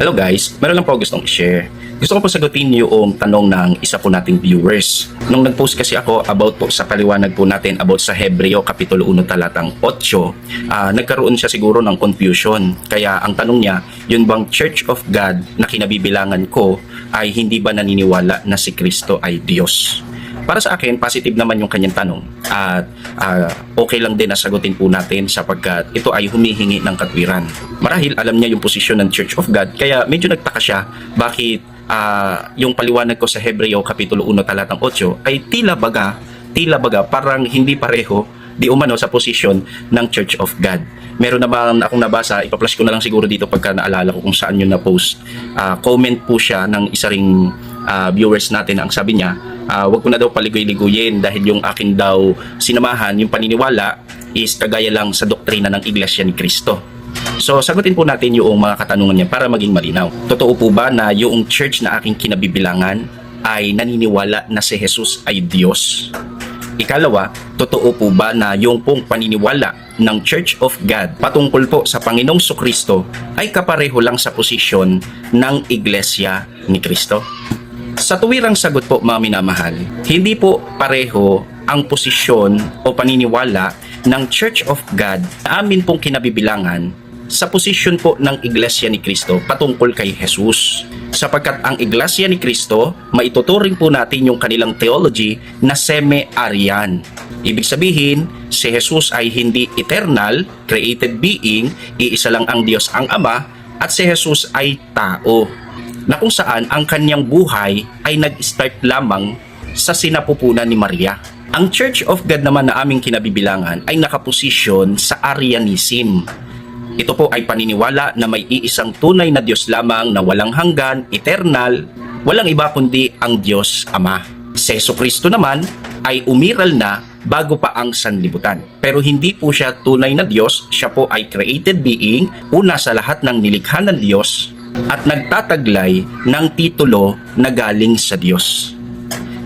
Hello guys, meron lang po gustong i-share. Gusto ko po sagutin yung tanong ng isa po nating viewers. Nung nag-post kasi ako about po sa paliwanag po natin about sa Hebreo Kapitulo 1 talatang 8, ah, nagkaroon siya siguro ng confusion. Kaya ang tanong niya, yun bang Church of God na kinabibilangan ko ay hindi ba naniniwala na si Kristo ay Diyos? Para sa akin, positive naman yung kanyang tanong. At ah, okay lang din na sagutin po natin sapagkat ito ay humihingi ng katwiran. Marahil alam niya yung posisyon ng Church of God, kaya medyo nagtaka siya bakit ah, yung paliwanag ko sa Hebreo Kapitulo 1 talatang 8 ay tila baga, tila baga parang hindi pareho di umano sa posisyon ng Church of God. Meron naman akong nabasa, ipa-flash ko na lang siguro dito pagka naalala ko kung saan yun na-post. Ah, comment po siya ng isa ring ah, viewers natin ang sabi niya, ah, wag ko na daw paligoy-ligoyin dahil yung akin daw sinamahan, yung paniniwala is kagaya lang sa doktrina ng Iglesia ni Cristo. So, sagutin po natin yung mga katanungan niya para maging malinaw. Totoo po ba na yung church na aking kinabibilangan ay naniniwala na si Jesus ay Diyos? Ikalawa, totoo po ba na yung pong paniniwala ng Church of God patungkol po sa Panginoong Sukristo ay kapareho lang sa posisyon ng Iglesia ni Kristo? Sa tuwirang sagot po mga minamahal, hindi po pareho ang posisyon o paniniwala ng Church of God na amin pong kinabibilangan sa posisyon po ng Iglesia ni Kristo patungkol kay Jesus. Sapagkat ang Iglesia ni Kristo, maituturing po natin yung kanilang theology na semi-Aryan. Ibig sabihin, si Jesus ay hindi eternal, created being, iisa lang ang Diyos ang Ama, at si Jesus ay tao na kung saan ang kanyang buhay ay nag-start lamang sa sinapupunan ni Maria. Ang Church of God naman na aming kinabibilangan ay nakaposisyon sa Arianism. Ito po ay paniniwala na may iisang tunay na Diyos lamang na walang hanggan, eternal, walang iba kundi ang Diyos Ama. Si Yesu Kristo naman ay umiral na bago pa ang sanlibutan. Pero hindi po siya tunay na Diyos, siya po ay created being, una sa lahat ng nilikha ng Diyos, at nagtataglay ng titulo na galing sa Diyos.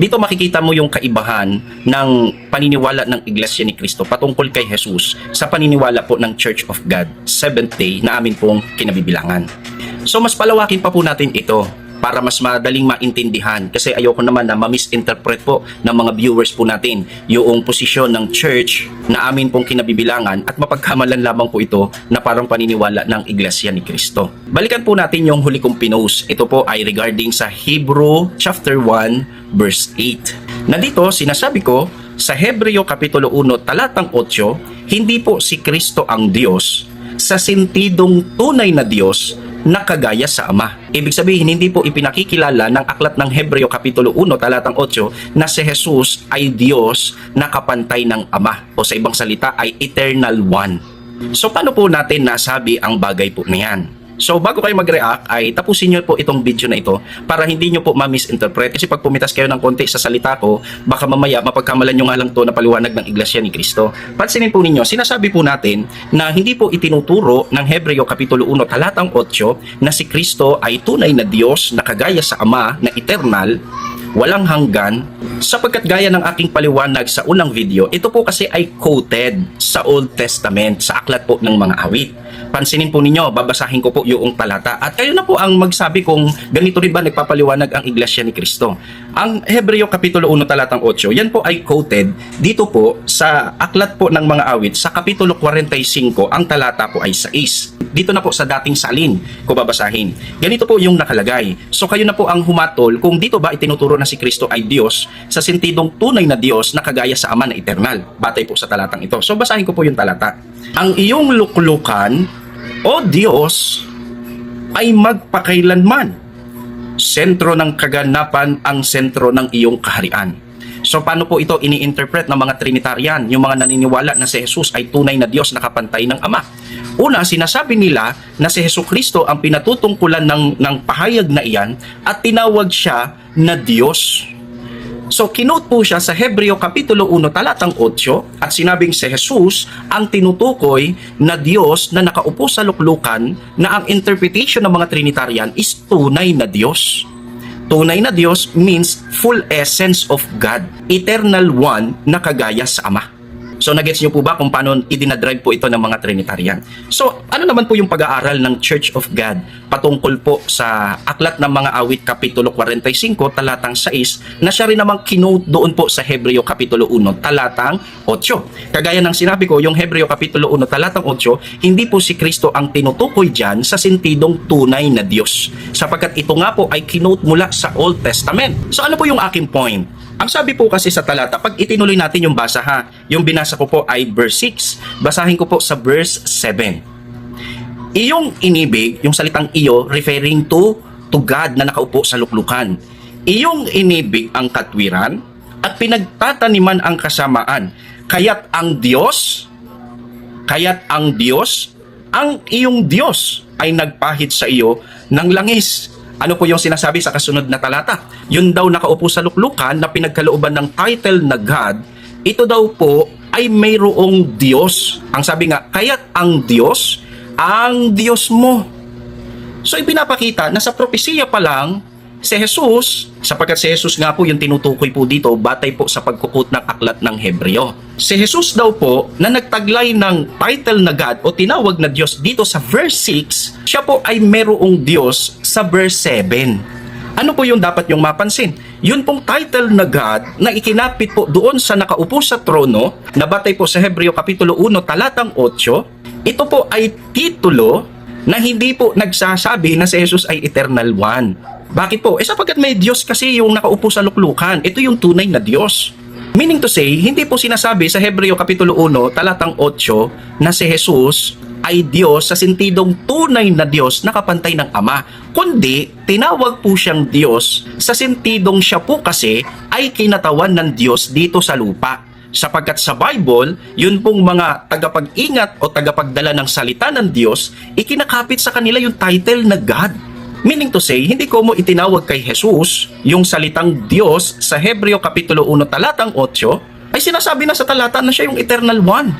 Dito makikita mo yung kaibahan ng paniniwala ng Iglesia ni Cristo patungkol kay Jesus sa paniniwala po ng Church of God, Seventh Day na amin pong kinabibilangan. So mas palawakin pa po natin ito para mas madaling maintindihan kasi ayoko naman na ma-misinterpret po ng mga viewers po natin yung posisyon ng church na amin pong kinabibilangan at mapagkamalan lamang po ito na parang paniniwala ng Iglesia ni Cristo. Balikan po natin yung huli kong pinost. Ito po ay regarding sa Hebrew chapter 1 verse 8. Na dito sinasabi ko sa Hebreo Kapitulo 1 talatang 8, hindi po si Kristo ang Diyos sa sentidong tunay na Diyos na kagaya sa Ama. Ibig sabihin, hindi po ipinakikilala ng aklat ng Hebreo Kapitulo 1, talatang 8, na si Jesus ay Diyos na kapantay ng Ama. O sa ibang salita, ay Eternal One. So, paano po natin nasabi ang bagay po na yan? So bago kayo mag-react ay tapusin nyo po itong video na ito para hindi nyo po ma-misinterpret kasi pag pumitas kayo ng konti sa salita ko baka mamaya mapagkamalan nyo nga lang to na paliwanag ng Iglesia ni Cristo. Pansinin po ninyo, sinasabi po natin na hindi po itinuturo ng Hebreo Kapitulo 1 talatang 8 na si Kristo ay tunay na Diyos na kagaya sa Ama na eternal walang hanggan sapagkat gaya ng aking paliwanag sa unang video, ito po kasi ay quoted sa Old Testament, sa aklat po ng mga awit. Pansinin po ninyo, babasahin ko po yung talata at kayo na po ang magsabi kung ganito rin ba nagpapaliwanag ang Iglesia ni Cristo. Ang Hebreo Kapitulo 1 talatang 8, yan po ay quoted dito po sa aklat po ng mga awit sa Kapitulo 45, ang talata po ay 6 dito na po sa dating salin ko babasahin. Ganito po yung nakalagay. So kayo na po ang humatol kung dito ba itinuturo na si Kristo ay Diyos sa sentidong tunay na Diyos na kagaya sa Ama na eternal. Batay po sa talatang ito. So basahin ko po yung talata. Ang iyong luklukan, O Diyos, ay magpakailanman. Sentro ng kaganapan ang sentro ng iyong kaharian. So paano po ito ini-interpret ng mga Trinitarian, yung mga naniniwala na si Jesus ay tunay na Diyos na kapantay ng Ama? Una, sinasabi nila na si Hesus Kristo ang pinatutungkulan ng, ng pahayag na iyan at tinawag siya na Diyos. So kinote po siya sa Hebreo Kapitulo 1 talatang 8 at sinabing si Jesus ang tinutukoy na Diyos na nakaupo sa luklukan na ang interpretation ng mga Trinitarian is tunay na Diyos. Tunay na Diyos means full essence of God, eternal one na kagaya sa Ama. So nagets niyo po ba kung paano idinadrive po ito ng mga Trinitarian? So ano naman po yung pag-aaral ng Church of God patungkol po sa Aklat ng Mga Awit Kapitulo 45 talatang 6 na siya rin namang kinote doon po sa Hebreo Kapitulo 1 talatang 8. Kagaya ng sinabi ko, yung Hebreo Kapitulo 1 talatang 8, hindi po si Kristo ang tinutukoy dyan sa sentidong tunay na Diyos. Sapagkat ito nga po ay kinote mula sa Old Testament. So ano po yung aking point? Ang sabi po kasi sa talata, pag itinuloy natin yung basa ha, yung binasa ko po ay verse 6. Basahin ko po sa verse 7. Iyong inibig, yung salitang iyo, referring to to God na nakaupo sa luklukan. Iyong inibig ang katwiran at pinagtataniman ang kasamaan. Kaya't ang Diyos, kaya't ang Diyos, ang iyong Diyos ay nagpahid sa iyo ng langis. Ano po yung sinasabi sa kasunod na talata? Yun daw nakaupo sa luklukan na pinagkalooban ng title na God, ito daw po ay mayroong Diyos. Ang sabi nga, kaya't ang Diyos, ang Diyos mo. So ipinapakita na sa propesiya pa lang, si Jesus, sapagkat si Jesus nga po yung tinutukoy po dito, batay po sa pagkukot ng aklat ng Hebreo. Si Jesus daw po na nagtaglay ng title na God o tinawag na Diyos dito sa verse 6, siya po ay merong Diyos sa verse 7. Ano po yung dapat yung mapansin? Yun pong title na God na ikinapit po doon sa nakaupo sa trono, na batay po sa Hebreo Kapitulo 1 talatang 8, ito po ay titulo na hindi po nagsasabi na si Jesus ay eternal one. Bakit po? Eh sapagkat may Diyos kasi yung nakaupo sa luklukan. Ito yung tunay na Diyos. Meaning to say, hindi po sinasabi sa Hebreo Kapitulo 1, talatang 8, na si Jesus ay Diyos sa sentidong tunay na Diyos na kapantay ng Ama. Kundi, tinawag po siyang Diyos sa sentidong siya po kasi ay kinatawan ng Diyos dito sa lupa sapagkat sa Bible, yun pong mga tagapag-ingat o tagapagdala ng salita ng Diyos, ikinakapit sa kanila yung title na God. Meaning to say, hindi ko mo itinawag kay Jesus yung salitang Diyos sa Hebreo Kapitulo 1 talatang 8, ay sinasabi na sa talata na siya yung eternal one.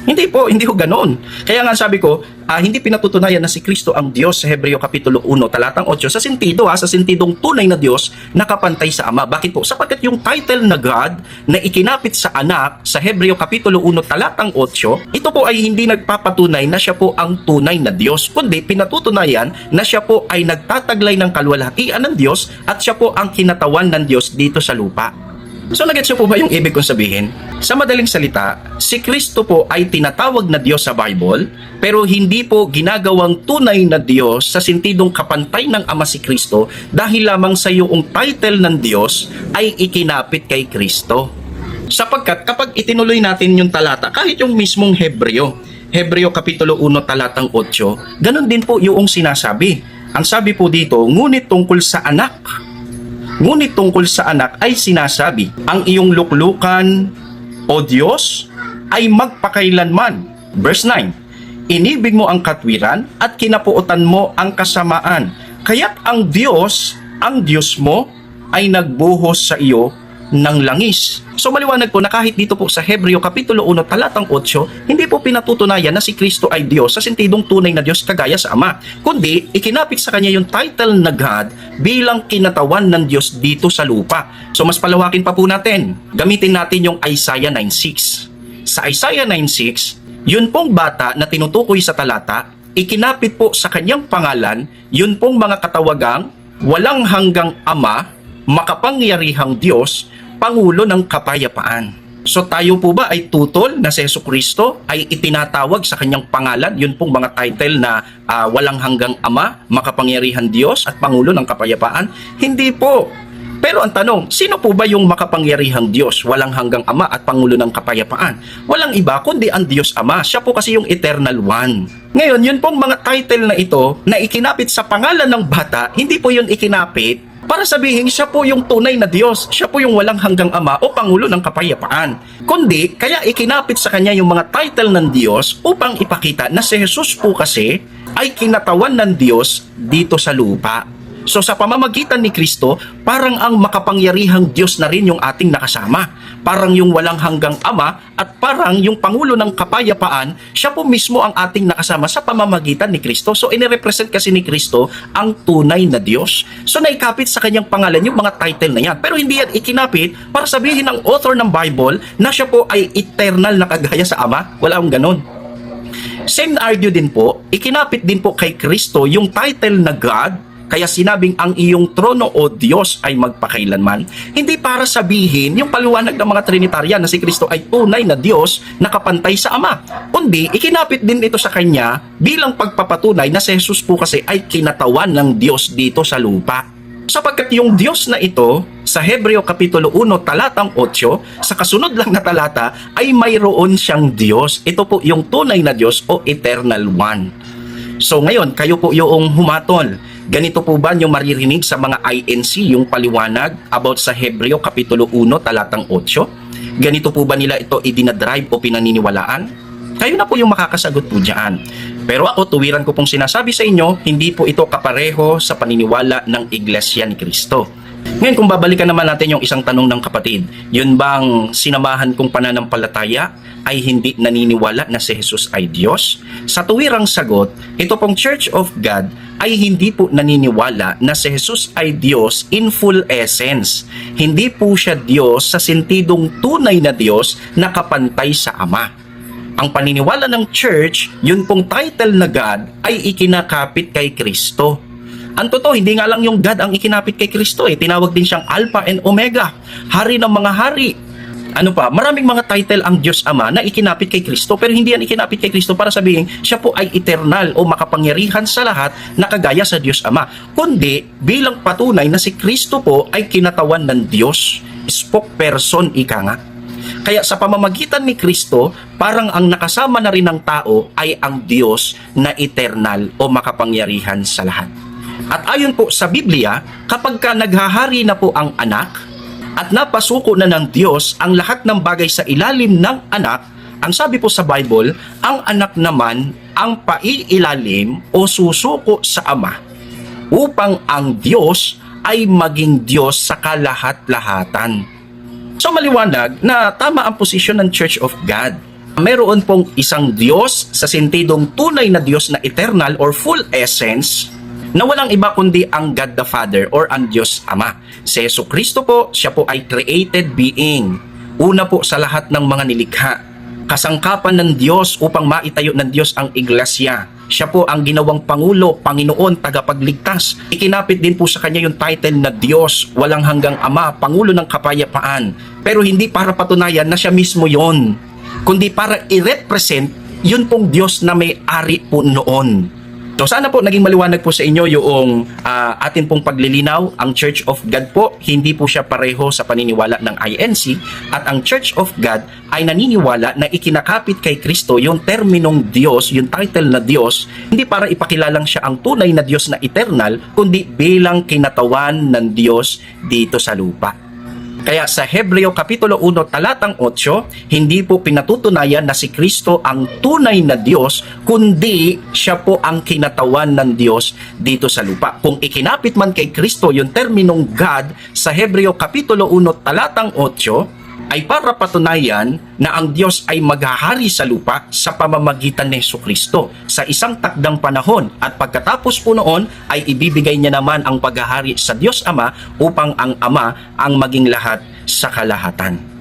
Hindi po, hindi ko ganon. Kaya nga sabi ko, ah, hindi pinatutunayan na si Kristo ang Diyos sa Hebreo Kapitulo 1, talatang 8, sa sentido ha, sa sentidong tunay na Diyos nakapantay sa Ama. Bakit po? Sapagkat yung title na God na ikinapit sa anak sa Hebreo Kapitulo 1, talatang 8, ito po ay hindi nagpapatunay na siya po ang tunay na Diyos, kundi pinatutunayan na siya po ay nagtataglay ng kalwalhatian ng Diyos at siya po ang kinatawan ng Diyos dito sa lupa. So nagets niyo po ba yung ibig kong sabihin? Sa madaling salita, si Kristo po ay tinatawag na Diyos sa Bible, pero hindi po ginagawang tunay na Diyos sa sentidong kapantay ng Ama si Kristo dahil lamang sa iyong title ng Diyos ay ikinapit kay Kristo. Sapagkat kapag itinuloy natin yung talata, kahit yung mismong Hebreo, Hebreo Kapitulo 1 talatang 8, ganun din po yung sinasabi. Ang sabi po dito, ngunit tungkol sa anak, Ngunit tungkol sa anak ay sinasabi, ang iyong luklukan, O Diyos, ay magpakailanman. Verse 9, Inibig mo ang katwiran at kinapuotan mo ang kasamaan. Kaya't ang Diyos, ang Diyos mo, ay nagbuhos sa iyo ng langis. So maliwanag po na kahit dito po sa Hebreo Kapitulo 1 talatang 8, hindi po pinatutunayan na si Kristo ay Diyos sa sentidong tunay na Diyos kagaya sa Ama. Kundi ikinapit sa kanya yung title na God bilang kinatawan ng Diyos dito sa lupa. So mas palawakin pa po natin. Gamitin natin yung Isaiah 9.6. Sa Isaiah 9.6, yun pong bata na tinutukoy sa talata, ikinapit po sa kanyang pangalan, yun pong mga katawagang walang hanggang Ama, makapangyarihang Diyos, Pangulo ng Kapayapaan. So tayo po ba ay tutol na si Yesu Kristo ay itinatawag sa kanyang pangalan, yun pong mga title na ah, walang hanggang Ama, makapangyarihan Diyos at Pangulo ng Kapayapaan? Hindi po. Pero ang tanong, sino po ba yung makapangyarihang Diyos, walang hanggang Ama at Pangulo ng Kapayapaan? Walang iba kundi ang Diyos Ama. Siya po kasi yung Eternal One. Ngayon, yun pong mga title na ito na ikinapit sa pangalan ng bata, hindi po yun ikinapit para sabihin siya po yung tunay na Diyos, siya po yung walang hanggang ama o pangulo ng kapayapaan. Kundi, kaya ikinapit sa kanya yung mga title ng Diyos upang ipakita na si Jesus po kasi ay kinatawan ng Diyos dito sa lupa. So sa pamamagitan ni Kristo, parang ang makapangyarihang Diyos na rin yung ating nakasama. Parang yung walang hanggang Ama at parang yung Pangulo ng Kapayapaan, siya po mismo ang ating nakasama sa pamamagitan ni Kristo. So inirepresent kasi ni Kristo ang tunay na Diyos. So naikapit sa kanyang pangalan yung mga title na yan. Pero hindi yan ikinapit para sabihin ng author ng Bible na siya po ay eternal na kagaya sa Ama. Wala akong ganon. Same argue din po, ikinapit din po kay Kristo yung title na God, kaya sinabing ang iyong trono o Diyos ay magpakailanman. Hindi para sabihin yung paliwanag ng mga Trinitarian na si Kristo ay tunay na Diyos na kapantay sa Ama. Kundi ikinapit din ito sa Kanya bilang pagpapatunay na si Jesus po kasi ay kinatawan ng Diyos dito sa lupa. Sapagkat yung Diyos na ito, sa Hebreo Kapitulo 1, talatang 8, sa kasunod lang na talata, ay mayroon siyang Diyos. Ito po yung tunay na Diyos o Eternal One. So ngayon, kayo po yung humatol. Ganito po ba yung maririnig sa mga INC, yung paliwanag about sa Hebreo Kapitulo 1, talatang 8? Ganito po ba nila ito idinadrive o pinaniniwalaan? Kayo na po yung makakasagot po dyan. Pero ako, tuwiran ko pong sinasabi sa inyo, hindi po ito kapareho sa paniniwala ng Iglesia ni Kristo. Ngayon, kung babalikan naman natin yung isang tanong ng kapatid, yun bang sinamahan kong pananampalataya ay hindi naniniwala na si Jesus ay Diyos? Sa tuwirang sagot, ito pong Church of God ay hindi po naniniwala na si Jesus ay Diyos in full essence. Hindi po siya Diyos sa sentidong tunay na Diyos na kapantay sa Ama ang paniniwala ng church, yun pong title na God ay ikinakapit kay Kristo. Ang totoo, hindi nga lang yung God ang ikinapit kay Kristo eh. Tinawag din siyang Alpha and Omega, Hari ng mga hari. Ano pa, maraming mga title ang Diyos Ama na ikinapit kay Kristo pero hindi yan ikinapit kay Kristo para sabihin siya po ay eternal o makapangyarihan sa lahat na kagaya sa Diyos Ama. Kundi bilang patunay na si Kristo po ay kinatawan ng Diyos, spokesperson ika nga. Kaya sa pamamagitan ni Kristo, parang ang nakasama na rin ng tao ay ang Diyos na eternal o makapangyarihan sa lahat. At ayon po sa Biblia, kapag ka naghahari na po ang anak at napasuko na ng Diyos ang lahat ng bagay sa ilalim ng anak, ang sabi po sa Bible, ang anak naman ang paiilalim o susuko sa Ama upang ang Diyos ay maging Diyos sa kalahat-lahatan. So maliwanag na tama ang posisyon ng Church of God. Meron pong isang Diyos sa sentidong tunay na Diyos na eternal or full essence na walang iba kundi ang God the Father or ang Diyos Ama. Si Yesu Kristo po, siya po ay created being. Una po sa lahat ng mga nilikha. Kasangkapan ng Diyos upang maitayo ng Diyos ang iglesia. Siya po ang ginawang Pangulo, Panginoon, tagapagligtas. Ikinapit din po sa kanya yung title na Diyos, walang hanggang Ama, Pangulo ng Kapayapaan. Pero hindi para patunayan na siya mismo yon, kundi para i-represent yun pong Diyos na may ari po noon. So sana po naging maliwanag po sa inyo yung ah, atin pong paglilinaw. Ang Church of God po, hindi po siya pareho sa paniniwala ng INC at ang Church of God ay naniniwala na ikinakapit kay Kristo yung terminong Diyos, yung title na Diyos, hindi para ipakilalang siya ang tunay na Diyos na eternal, kundi bilang kinatawan ng Diyos dito sa lupa. Kaya sa Hebreo Kapitulo 1 talatang 8, hindi po pinatutunayan na si Kristo ang tunay na Diyos, kundi siya po ang kinatawan ng Diyos dito sa lupa. Kung ikinapit man kay Kristo yung terminong God sa Hebreo Kapitulo 1 talatang 8, ay para patunayan na ang Diyos ay maghahari sa lupa sa pamamagitan ni Yesu Kristo sa isang takdang panahon at pagkatapos po noon ay ibibigay niya naman ang paghahari sa Diyos Ama upang ang Ama ang maging lahat sa kalahatan.